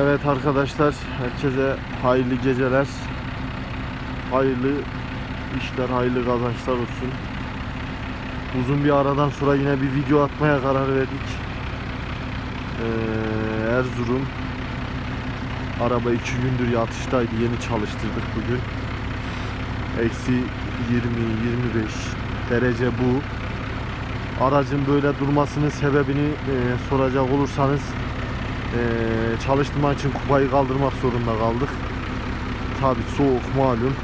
Evet arkadaşlar, herkese hayırlı geceler. Hayırlı işler, hayırlı kazançlar olsun. Uzun bir aradan sonra yine bir video atmaya karar verdik. Ee, Erzurum. Araba iki gündür yatıştaydı. Yeni çalıştırdık bugün. Eksi 20-25 derece bu. Aracın böyle durmasının sebebini e, soracak olursanız ee, çalıştırma için kupayı kaldırmak zorunda kaldık. Tabi soğuk malum.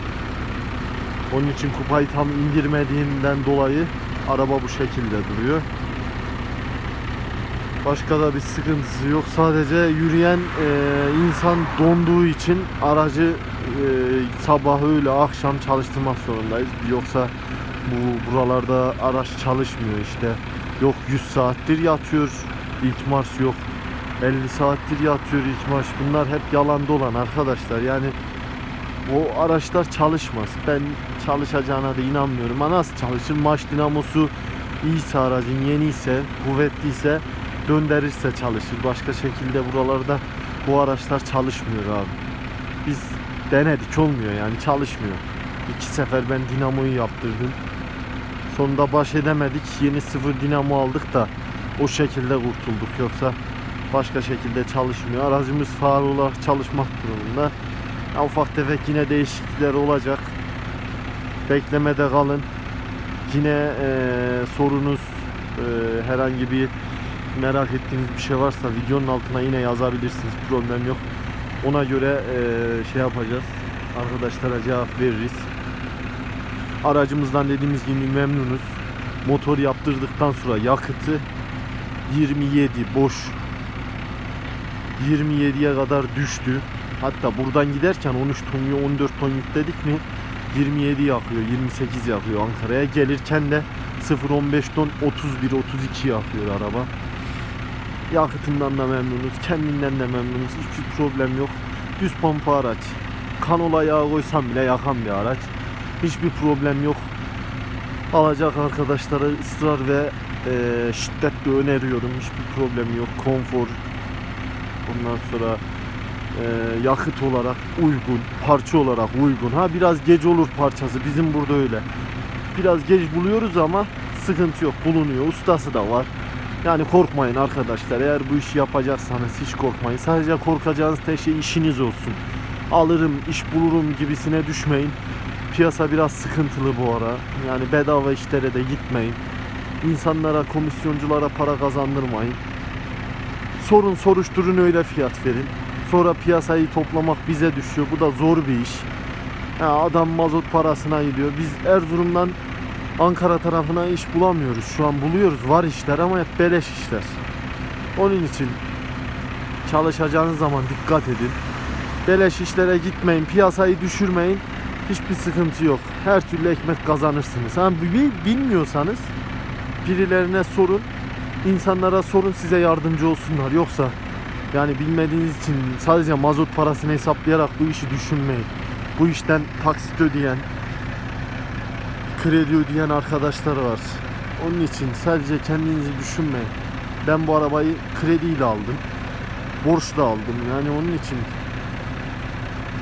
Onun için kupayı tam indirmediğinden dolayı araba bu şekilde duruyor. Başka da bir sıkıntısı yok. Sadece yürüyen e, insan donduğu için aracı e, sabah öyle akşam çalıştırmak zorundayız. Yoksa bu buralarda araç çalışmıyor işte. Yok 100 saattir yatıyor. İlk marş yok 50 saattir yatıyor ilk maç. Bunlar hep yalan dolan arkadaşlar. Yani o araçlar çalışmaz. Ben çalışacağına da inanmıyorum. Ha nasıl çalışır? Maç dinamosu iyiyse aracın yeniyse, kuvvetliyse döndürürse çalışır. Başka şekilde buralarda bu araçlar çalışmıyor abi. Biz denedik olmuyor yani çalışmıyor. İki sefer ben dinamoyu yaptırdım. Sonunda baş edemedik. Yeni sıfır dinamo aldık da o şekilde kurtulduk. Yoksa başka şekilde çalışmıyor. Aracımız faal olarak çalışmak durumunda. Ya ufak tefek yine değişiklikler olacak. Beklemede kalın. Yine e, sorunuz e, herhangi bir merak ettiğiniz bir şey varsa videonun altına yine yazabilirsiniz. Problem yok. Ona göre e, şey yapacağız. Arkadaşlara cevap veririz. Aracımızdan dediğimiz gibi memnunuz. Motor yaptırdıktan sonra yakıtı 27 boş 27'ye kadar düştü. Hatta buradan giderken 13 ton 14 ton yükledik mi 27 yakıyor, 28 yakıyor Ankara'ya. Gelirken de 0.15 ton 31 32 yakıyor araba. Yakıtından da memnunuz, kendinden de memnunuz. Hiçbir problem yok. Düz pompa araç. Kanola yağı koysam bile yakan bir araç. Hiçbir problem yok. Alacak arkadaşlara ısrar ve e, şiddetle öneriyorum. Hiçbir problem yok. Konfor, Ondan sonra e, yakıt olarak uygun, parça olarak uygun. Ha biraz geç olur parçası. Bizim burada öyle. Biraz geç buluyoruz ama sıkıntı yok. Bulunuyor. Ustası da var. Yani korkmayın arkadaşlar. Eğer bu işi yapacaksanız hiç korkmayın. Sadece korkacağınız tek şey işiniz olsun. Alırım, iş bulurum gibisine düşmeyin. Piyasa biraz sıkıntılı bu ara. Yani bedava işlere de gitmeyin. İnsanlara, komisyonculara para kazandırmayın. Sorun soruşturun öyle fiyat verin. Sonra piyasayı toplamak bize düşüyor. Bu da zor bir iş. Ha, adam mazot parasına gidiyor. Biz Erzurum'dan Ankara tarafına iş bulamıyoruz. Şu an buluyoruz. Var işler ama hep beleş işler. Onun için çalışacağınız zaman dikkat edin. Beleş işlere gitmeyin. Piyasayı düşürmeyin. Hiçbir sıkıntı yok. Her türlü ekmek kazanırsınız. Ha, bi- bilmiyorsanız birilerine sorun insanlara sorun size yardımcı olsunlar. Yoksa yani bilmediğiniz için sadece mazot parasını hesaplayarak bu işi düşünmeyin. Bu işten taksit ödeyen, kredi ödeyen arkadaşlar var. Onun için sadece kendinizi düşünmeyin. Ben bu arabayı krediyle aldım. Borçla aldım. Yani onun için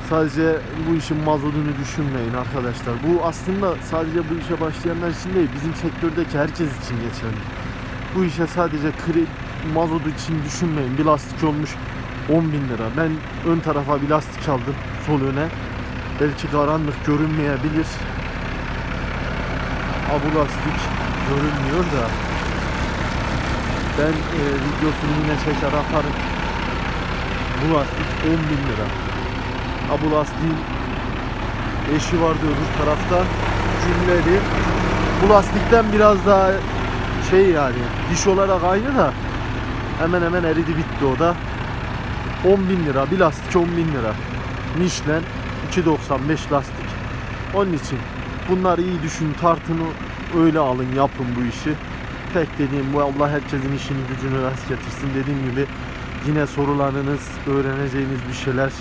sadece bu işin mazotunu düşünmeyin arkadaşlar. Bu aslında sadece bu işe başlayanlar için değil, bizim sektördeki herkes için geçerli bu işe sadece kri, mazot için düşünmeyin. Bir lastik olmuş 10 bin lira. Ben ön tarafa bir lastik aldım sol öne. Belki karanlık görünmeyebilir. Ha bu lastik görünmüyor da ben e, videosunu yine çeker atarım. Bu lastik 10 bin lira. Ha bu lastiğin eşi vardı öbür tarafta. Cümleli. Bu lastikten biraz daha şey yani diş olarak aynı da hemen hemen eridi bitti o da. 10 bin lira bir lastik 10 bin lira. Michelin 2.95 lastik. Onun için bunları iyi düşün tartını öyle alın yapın bu işi. Tek dediğim bu Allah herkesin işini gücünü rast getirsin. Dediğim gibi yine sorularınız öğreneceğiniz bir şeyler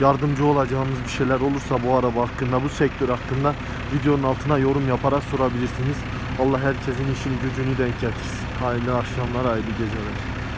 yardımcı olacağımız bir şeyler olursa bu araba hakkında bu sektör hakkında videonun altına yorum yaparak sorabilirsiniz. Allah herkesin işini gücünü denk getirsin. Hayırlı akşamlar, hayırlı geceler.